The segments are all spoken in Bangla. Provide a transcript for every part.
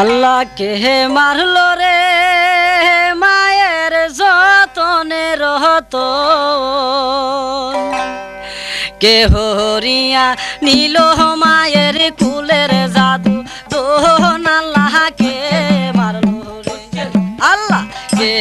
আল্লাহ কে মারলো রে, মায়ের যতনে রহত। কে হরিয়া নীল মায়ের কুলের জাদু দোহন আল্লাহ কে মারলো রে। আল্লাহ কে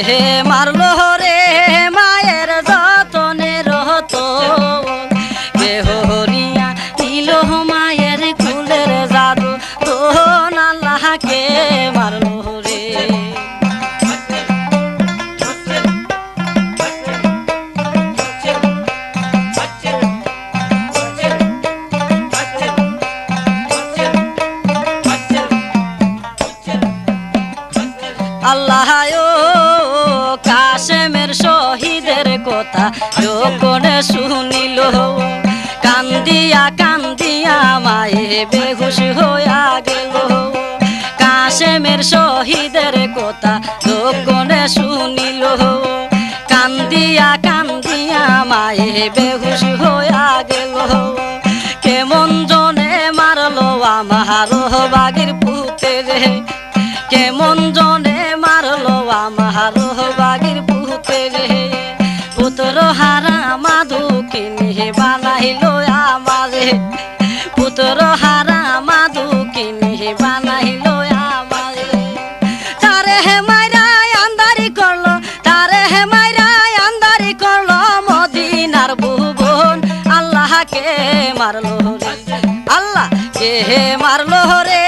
কাশেমের শহীদের কথা যখন শুনিল। কান্দিয়া কান্দিয়া মায়ে বেহুশ হইয়া গেল। কাশেমের শহীদের কথা যখন শুনিল। কান্দিয়া কান্দিয়া মায়ে বেহুশ হইয়া গেল। কেমন জনে মারলো আমার বাগির পুতে রে। কেমন জনে মারলো আমার কিনে বানাইলো আমারে। পুত্র হারা মাধু কিনে বানাইলো আমারে। তারে হে মাইরাই আন্দারি করল, তারে হে মাইরাই আন্দারি করল মদিনার ভুবন আল্লাহকে মারলো আল্লাহ কে মারলো রে।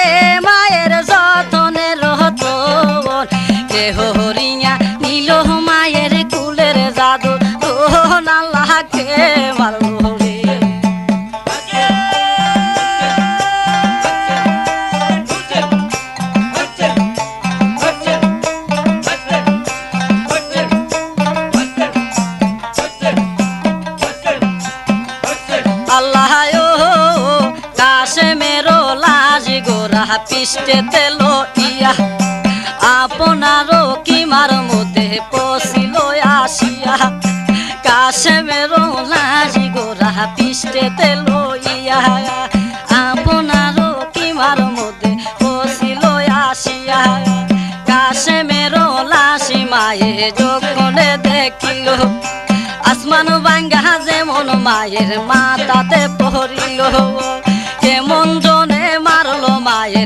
মেরো লাজ গোরা পিষ্টে তেল ইয়া। আপনারও কিমার মধ্যে পশিল আসিয়া? কাশে মেরো লাজ গোরা পিষ্টে তেল ইয়া। আপনারও কিমার মধ্যে পশিল আসিয়া? কাশে মেরো লাশি মায়ে যখনে দেখিল, আসমান বাঙ্গা যেমন মায়ের মাতাতে পড়িল।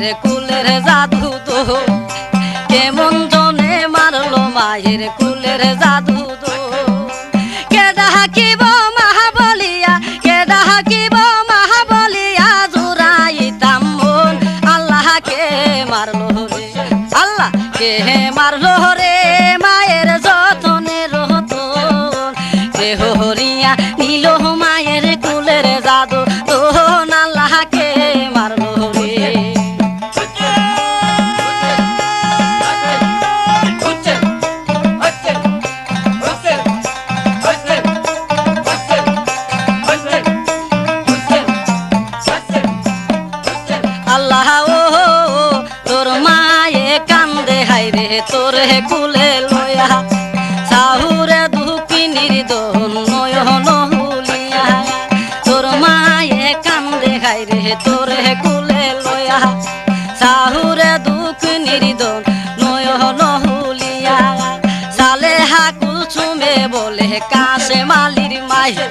মায়ের কুলের জাদু দো। কেমন জনে মারলো মায়ের কুলের জাদু কে ডাকিব মহাবলিয়া, কে ডাকিব মহাবলিয়া জুরাইতাম মন আল্লাহকে মারলো রে, আল্লাহ কে মারলো রে মায়ের যতনে কে হরিয়া নীল মায়ের দুকি নির্দন নয়ন হুলিয়া। তোর মায়ে কান্দে হাইরে তোর হে কুলে লয়া। সাহুরে দুঃখ নির্দন নয়ন হুলিয়া। সালে হাকুল চুমে বলে, কাশে মালির মায়ে।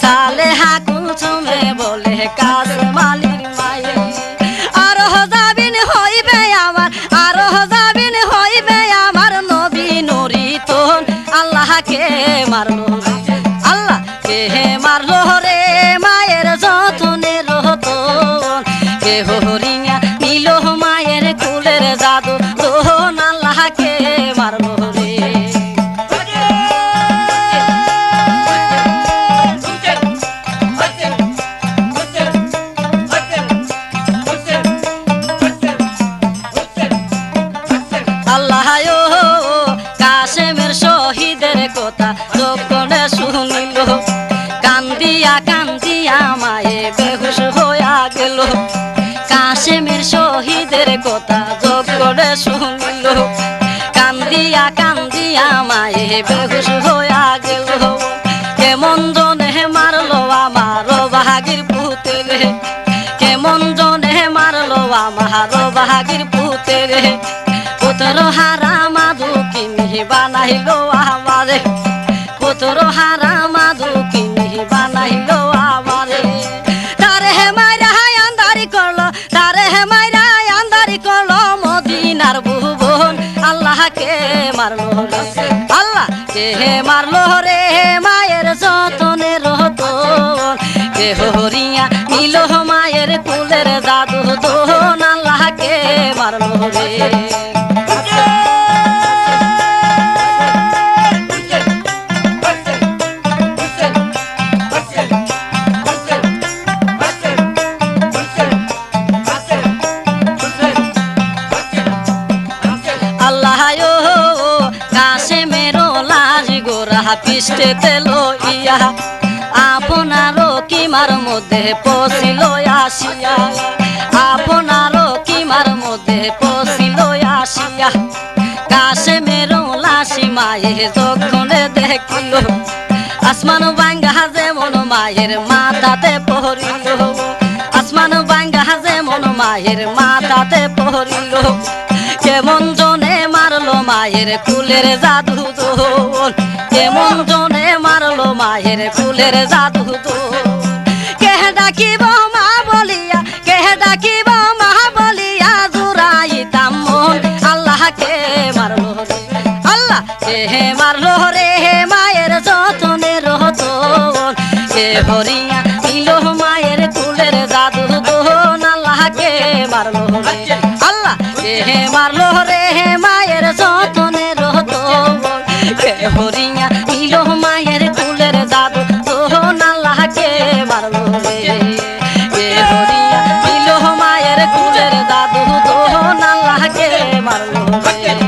সালে হাকুল চুমে বলে, কাশে মালির আল্লাহকে মারলো। আল্লাহ কে মারলো রে মায়ের যতনে রতন কে কথা যখন শুনিল। কান্দিয়া কান্দিয়া মায়ে বেহুশ হইয়া গেল। কাশেমের শহীদের কথা যখন শুনিল। কান্দিয়া কান্দিয়া মায়ে বেহুশ হইয়া গেল। কেমন জনে মারলো আমার বাহাগির পুতেরে। কেমন জনে মারলো আমার বাহাগির পুতেরে। পুত্র হারা মাদু কিনি বানাইলো মারলো আল্লাহ, কে মারলো রে? মায়ের যতনে রতন কে হরিয়া নিল মায়ের কুলের দাদু দোহন আল্লাহকে মারলো রে? পিষ্টে তেলো ইয়া। আপনারও কিমার মধ্যে পশিল আসিয়া? আপনারও কিমার মধ্যে পশিল আসিয়া? কাশে মেরো লাসি মায়ে যখন দেখিল। আসমান বাঙ্গা যেমন মায়ের মাথাতে পড়িল। আসমান বাঙ্গা যেমন মায়ের মাথাতে পড়িল। কেমন জনে মারলো মায়ের কুলের জাদু দোল। কেমন জনে মারলো মায়ের কুলের জাদু দোল কে ডাকিব মা বলিয়া কে ডাকিব মা বলিয়া জুরাইতাম মন। আল্লাহকে মারলো রে আল্লাহ কে মারলো রে মায়ের যতনে রতন কে হরিয়া দিল মায়ের কুলের জাদু দোহন আল্লাহকে মারলো রে আল্লাহ কে মারলো রে মায়ের 哎